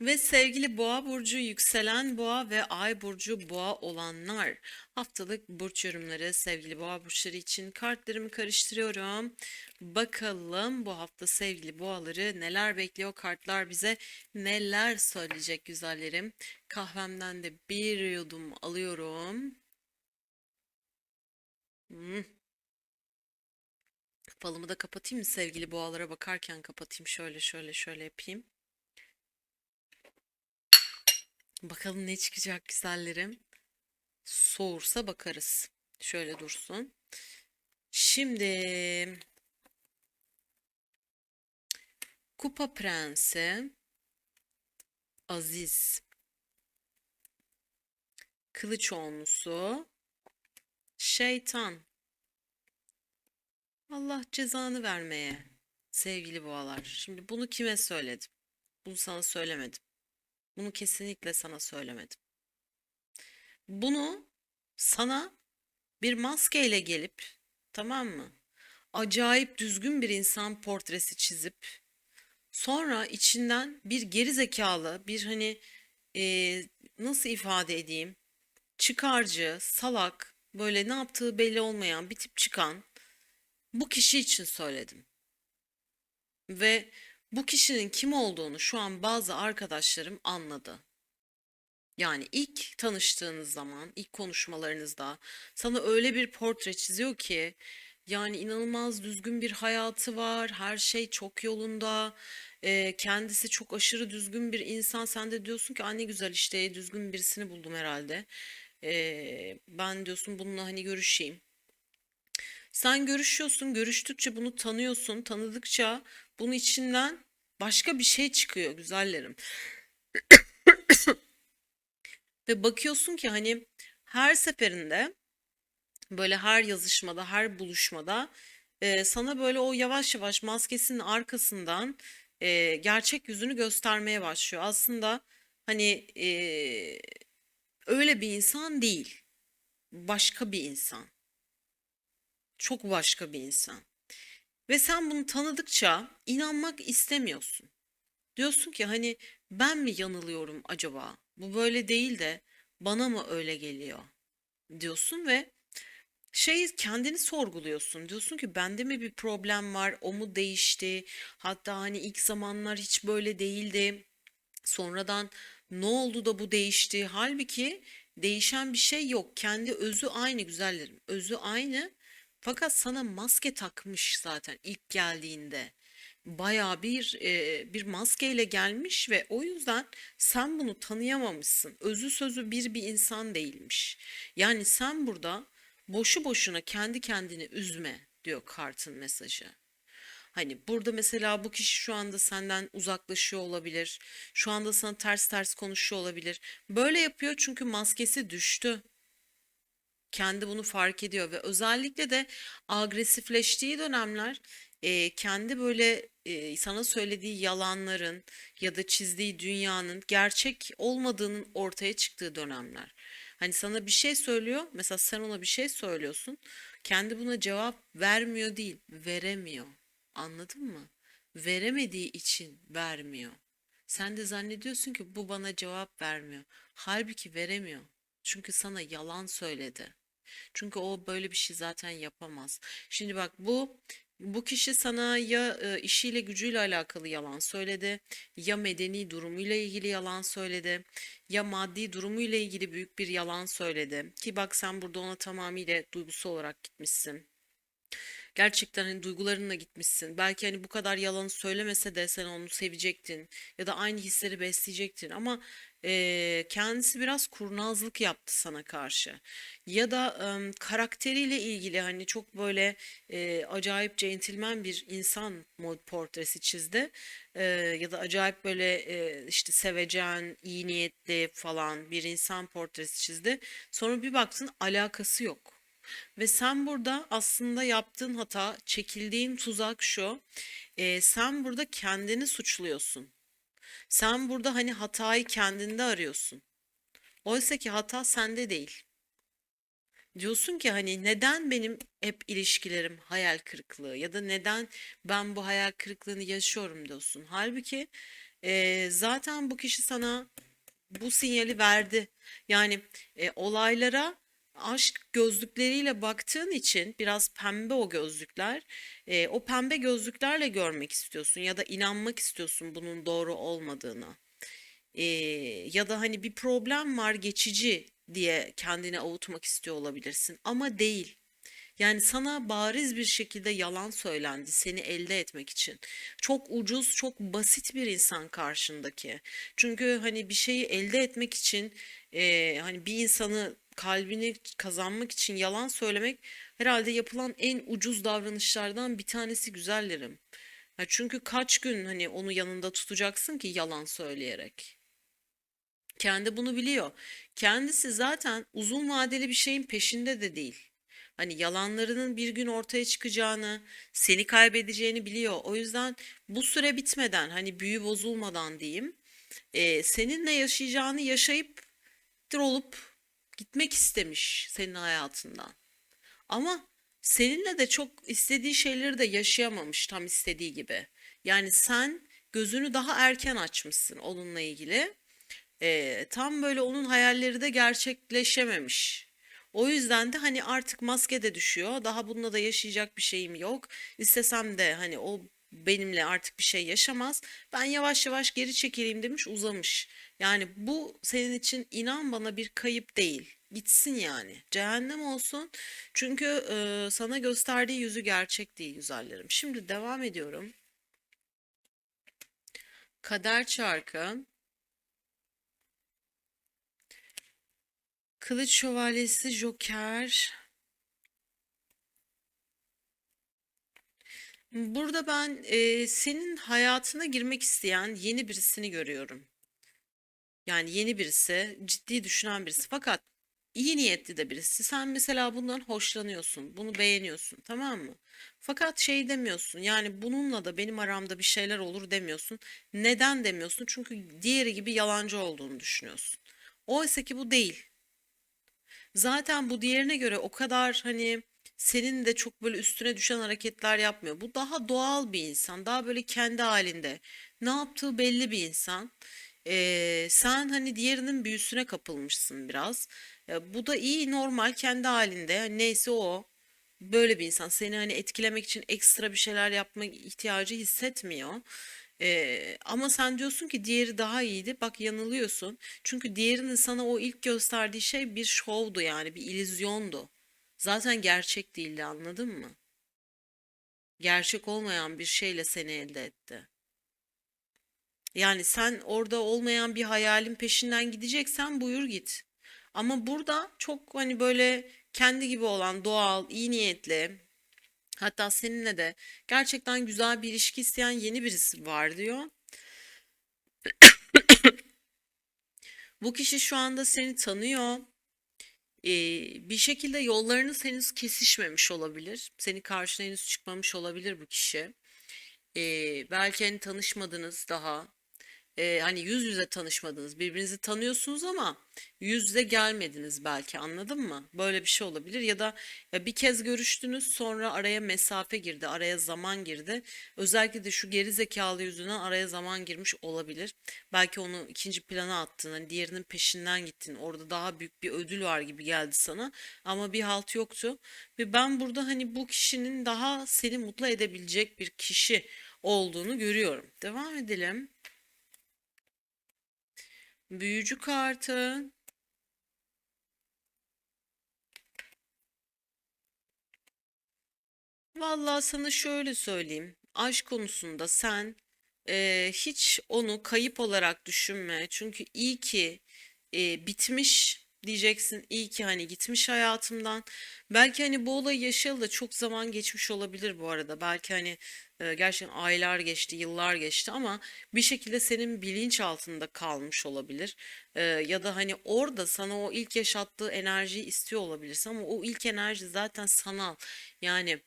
Ve sevgili Boğa burcu, yükselen Boğa ve Ay burcu Boğa olanlar haftalık burç yorumları sevgili Boğa burçları için kartlarımı karıştırıyorum. Bakalım bu hafta sevgili Boğaları neler bekliyor kartlar bize neler söyleyecek güzellerim. Kahvemden de bir yudum alıyorum. Hmm. Falımı da kapatayım mı sevgili boğalara bakarken kapatayım şöyle şöyle şöyle yapayım. Bakalım ne çıkacak güzellerim. Soğursa bakarız. Şöyle dursun. Şimdi Kupa Prensi Aziz Kılıç Onlusu Şeytan Allah cezanı vermeye sevgili boğalar. Şimdi bunu kime söyledim? Bunu sana söylemedim. Bunu kesinlikle sana söylemedim. Bunu sana bir maskeyle gelip tamam mı? Acayip düzgün bir insan portresi çizip sonra içinden bir geri zekalı, bir hani e, nasıl ifade edeyim? Çıkarcı, salak, böyle ne yaptığı belli olmayan bir tip çıkan bu kişi için söyledim. Ve bu kişinin kim olduğunu şu an bazı arkadaşlarım anladı. Yani ilk tanıştığınız zaman, ilk konuşmalarınızda sana öyle bir portre çiziyor ki yani inanılmaz düzgün bir hayatı var, her şey çok yolunda, e, kendisi çok aşırı düzgün bir insan. Sen de diyorsun ki anne güzel işte düzgün birisini buldum herhalde. E, ben diyorsun bununla hani görüşeyim. Sen görüşüyorsun, görüştükçe bunu tanıyorsun, tanıdıkça bunun içinden başka bir şey çıkıyor güzellerim. Ve bakıyorsun ki hani her seferinde böyle her yazışmada, her buluşmada e, sana böyle o yavaş yavaş maskesinin arkasından e, gerçek yüzünü göstermeye başlıyor. Aslında hani e, öyle bir insan değil, başka bir insan. Çok başka bir insan. Ve sen bunu tanıdıkça inanmak istemiyorsun. Diyorsun ki hani ben mi yanılıyorum acaba? Bu böyle değil de bana mı öyle geliyor? Diyorsun ve şey kendini sorguluyorsun. Diyorsun ki bende mi bir problem var? O mu değişti? Hatta hani ilk zamanlar hiç böyle değildi. Sonradan ne oldu da bu değişti? Halbuki değişen bir şey yok. Kendi özü aynı güzellerim. Özü aynı fakat sana maske takmış zaten ilk geldiğinde. Bayağı bir e, bir maskeyle gelmiş ve o yüzden sen bunu tanıyamamışsın. Özü sözü bir bir insan değilmiş. Yani sen burada boşu boşuna kendi kendini üzme diyor kartın mesajı. Hani burada mesela bu kişi şu anda senden uzaklaşıyor olabilir. Şu anda sana ters ters konuşuyor olabilir. Böyle yapıyor çünkü maskesi düştü kendi bunu fark ediyor ve özellikle de agresifleştiği dönemler e, kendi böyle e, sana söylediği yalanların ya da çizdiği dünyanın gerçek olmadığının ortaya çıktığı dönemler. Hani sana bir şey söylüyor, mesela sen ona bir şey söylüyorsun, kendi buna cevap vermiyor değil, veremiyor. Anladın mı? Veremediği için vermiyor. Sen de zannediyorsun ki bu bana cevap vermiyor. Halbuki veremiyor. Çünkü sana yalan söyledi. Çünkü o böyle bir şey zaten yapamaz. Şimdi bak bu bu kişi sana ya işiyle gücüyle alakalı yalan söyledi, ya medeni durumuyla ilgili yalan söyledi, ya maddi durumuyla ilgili büyük bir yalan söyledi. Ki bak sen burada ona tamamıyla duygusal olarak gitmişsin. Gerçekten hani duygularınla gitmişsin. Belki hani bu kadar yalanı söylemese de sen onu sevecektin ya da aynı hisleri besleyecektin ama e, kendisi biraz kurnazlık yaptı sana karşı. Ya da e, karakteriyle ilgili hani çok böyle e, acayip centilmen bir insan portresi çizdi. E, ya da acayip böyle e, işte sevecen, iyi niyetli falan bir insan portresi çizdi. Sonra bir baktın alakası yok. Ve sen burada aslında yaptığın hata, çekildiğin tuzak şu. E, sen burada kendini suçluyorsun. Sen burada hani hatayı kendinde arıyorsun. Oysa ki hata sende değil. Diyorsun ki hani neden benim hep ilişkilerim hayal kırıklığı ya da neden ben bu hayal kırıklığını yaşıyorum diyorsun. Halbuki e, zaten bu kişi sana bu sinyali verdi. Yani e, olaylara aşk gözlükleriyle baktığın için biraz pembe o gözlükler. E, o pembe gözlüklerle görmek istiyorsun ya da inanmak istiyorsun bunun doğru olmadığına. E, ya da hani bir problem var geçici diye kendini avutmak istiyor olabilirsin ama değil. Yani sana bariz bir şekilde yalan söylendi seni elde etmek için. Çok ucuz, çok basit bir insan karşındaki. Çünkü hani bir şeyi elde etmek için eee, hani bir insanı kalbini kazanmak için yalan söylemek herhalde yapılan en ucuz davranışlardan bir tanesi güzellerim. Ya çünkü kaç gün hani onu yanında tutacaksın ki yalan söyleyerek. Kendi bunu biliyor. Kendisi zaten uzun vadeli bir şeyin peşinde de değil. Hani yalanlarının bir gün ortaya çıkacağını, seni kaybedeceğini biliyor. O yüzden bu süre bitmeden, hani büyü bozulmadan diyeyim, e, seninle yaşayacağını yaşayıp olup gitmek istemiş senin hayatından. Ama seninle de çok istediği şeyleri de yaşayamamış tam istediği gibi. Yani sen gözünü daha erken açmışsın onunla ilgili. Ee, tam böyle onun hayalleri de gerçekleşememiş. O yüzden de hani artık maske de düşüyor. Daha bununla da yaşayacak bir şeyim yok. İstesem de hani o benimle artık bir şey yaşamaz. Ben yavaş yavaş geri çekileyim demiş, uzamış. Yani bu senin için inan bana bir kayıp değil. Gitsin yani. Cehennem olsun. Çünkü e, sana gösterdiği yüzü gerçek değil güzellerim. Şimdi devam ediyorum. Kader çarkı. Kılıç şövalyesi, Joker. Burada ben e, senin hayatına girmek isteyen yeni birisini görüyorum. Yani yeni birisi, ciddi düşünen birisi. Fakat iyi niyetli de birisi. Sen mesela bundan hoşlanıyorsun, bunu beğeniyorsun, tamam mı? Fakat şey demiyorsun. Yani bununla da benim aramda bir şeyler olur demiyorsun. Neden demiyorsun? Çünkü diğeri gibi yalancı olduğunu düşünüyorsun. Oysa ki bu değil. Zaten bu diğerine göre o kadar hani senin de çok böyle üstüne düşen hareketler yapmıyor. Bu daha doğal bir insan. Daha böyle kendi halinde. Ne yaptığı belli bir insan. Ee, sen hani diğerinin büyüsüne kapılmışsın biraz. Ya bu da iyi normal kendi halinde. Neyse o. Böyle bir insan. Seni hani etkilemek için ekstra bir şeyler yapma ihtiyacı hissetmiyor. Ee, ama sen diyorsun ki diğeri daha iyiydi. Bak yanılıyorsun. Çünkü diğerinin sana o ilk gösterdiği şey bir şovdu yani bir illüzyondu. Zaten gerçek değildi anladın mı? Gerçek olmayan bir şeyle seni elde etti. Yani sen orada olmayan bir hayalin peşinden gideceksen buyur git. Ama burada çok hani böyle kendi gibi olan doğal, iyi niyetli, hatta seninle de gerçekten güzel bir ilişki isteyen yeni birisi var diyor. Bu kişi şu anda seni tanıyor. Ee, bir şekilde yollarınız henüz kesişmemiş olabilir. Senin karşına henüz çıkmamış olabilir bu kişi. Ee, belki hani tanışmadınız daha. Ee, hani yüz yüze tanışmadınız, birbirinizi tanıyorsunuz ama yüz yüze gelmediniz belki anladın mı? Böyle bir şey olabilir ya da ya bir kez görüştünüz sonra araya mesafe girdi, araya zaman girdi. Özellikle de şu geri zekalı yüzünden araya zaman girmiş olabilir. Belki onu ikinci plana attın, hani diğerinin peşinden gittin. Orada daha büyük bir ödül var gibi geldi sana ama bir halt yoktu. Ve ben burada hani bu kişinin daha seni mutlu edebilecek bir kişi olduğunu görüyorum. Devam edelim. Büyücü kartı. Vallahi sana şöyle söyleyeyim. Aşk konusunda sen eee, hiç onu kayıp olarak düşünme. Çünkü iyi ki eee, bitmiş diyeceksin. İyi ki hani gitmiş hayatımdan. Belki hani bu olayı yaşayalı da çok zaman geçmiş olabilir bu arada. Belki hani e, gerçekten aylar geçti, yıllar geçti ama bir şekilde senin bilinç altında kalmış olabilir. E, ya da hani orada sana o ilk yaşattığı enerjiyi istiyor olabilirsin ama o ilk enerji zaten sanal. Yani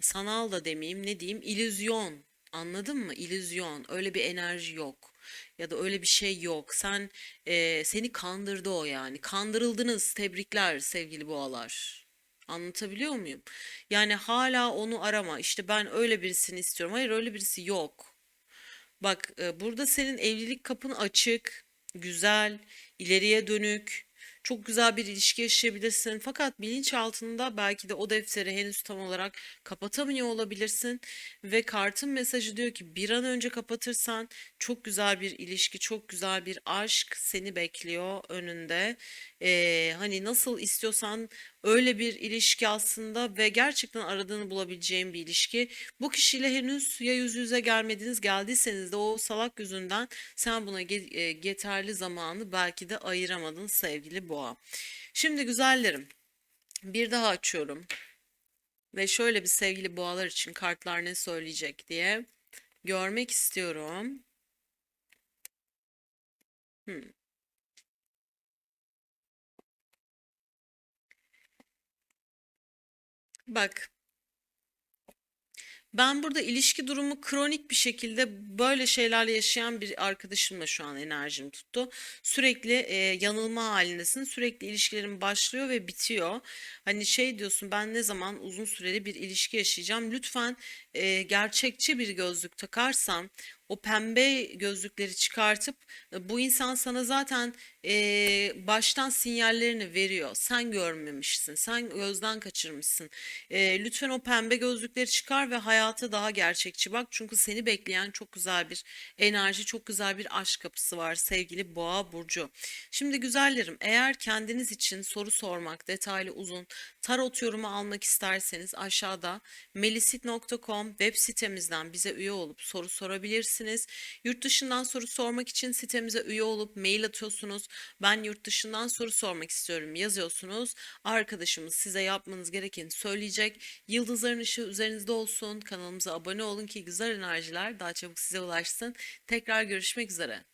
sanal da demeyeyim ne diyeyim illüzyon. Anladın mı? İllüzyon. Öyle bir enerji yok. Ya da öyle bir şey yok. Sen e, seni kandırdı o yani. Kandırıldınız. Tebrikler sevgili boğalar. Anlatabiliyor muyum? Yani hala onu arama. İşte ben öyle birisini istiyorum. Hayır öyle birisi yok. Bak e, burada senin evlilik kapın açık, güzel, ileriye dönük. Çok güzel bir ilişki yaşayabilirsin. Fakat bilinçaltında belki de o defteri henüz tam olarak kapatamıyor olabilirsin. Ve kartın mesajı diyor ki bir an önce kapatırsan çok güzel bir ilişki, çok güzel bir aşk seni bekliyor önünde. Ee, hani nasıl istiyorsan öyle bir ilişki aslında ve gerçekten aradığını bulabileceğin bir ilişki. Bu kişiyle henüz ya yüz yüze gelmediniz, geldiyseniz de o salak yüzünden sen buna e, yeterli zamanı belki de ayıramadın sevgili boğa. Şimdi güzellerim, bir daha açıyorum ve şöyle bir sevgili boğalar için kartlar ne söyleyecek diye görmek istiyorum. Hmm. Bak Ben burada ilişki durumu kronik bir şekilde böyle şeylerle yaşayan bir arkadaşımla şu an enerjim tuttu. Sürekli e, yanılma halindesin. Sürekli ilişkilerin başlıyor ve bitiyor. Hani şey diyorsun ben ne zaman uzun süreli bir ilişki yaşayacağım. Lütfen e, gerçekçi bir gözlük takarsan o pembe gözlükleri çıkartıp e, bu insan sana zaten e, baştan sinyallerini veriyor. Sen görmemişsin, sen gözden kaçırmışsın. E, lütfen o pembe gözlükleri çıkar ve hayata daha gerçekçi bak. Çünkü seni bekleyen çok güzel bir enerji, çok güzel bir aşk kapısı var sevgili Boğa burcu. Şimdi güzellerim, eğer kendiniz için soru sormak, detaylı uzun tarot yorumu almak isterseniz aşağıda melisit.com web sitemizden bize üye olup soru sorabilirsiniz. Yurt dışından soru sormak için sitemize üye olup mail atıyorsunuz. Ben yurt dışından soru sormak istiyorum yazıyorsunuz. Arkadaşımız size yapmanız gerekeni söyleyecek. Yıldızların ışığı üzerinizde olsun. Kanalımıza abone olun ki güzel enerjiler daha çabuk size ulaşsın. Tekrar görüşmek üzere.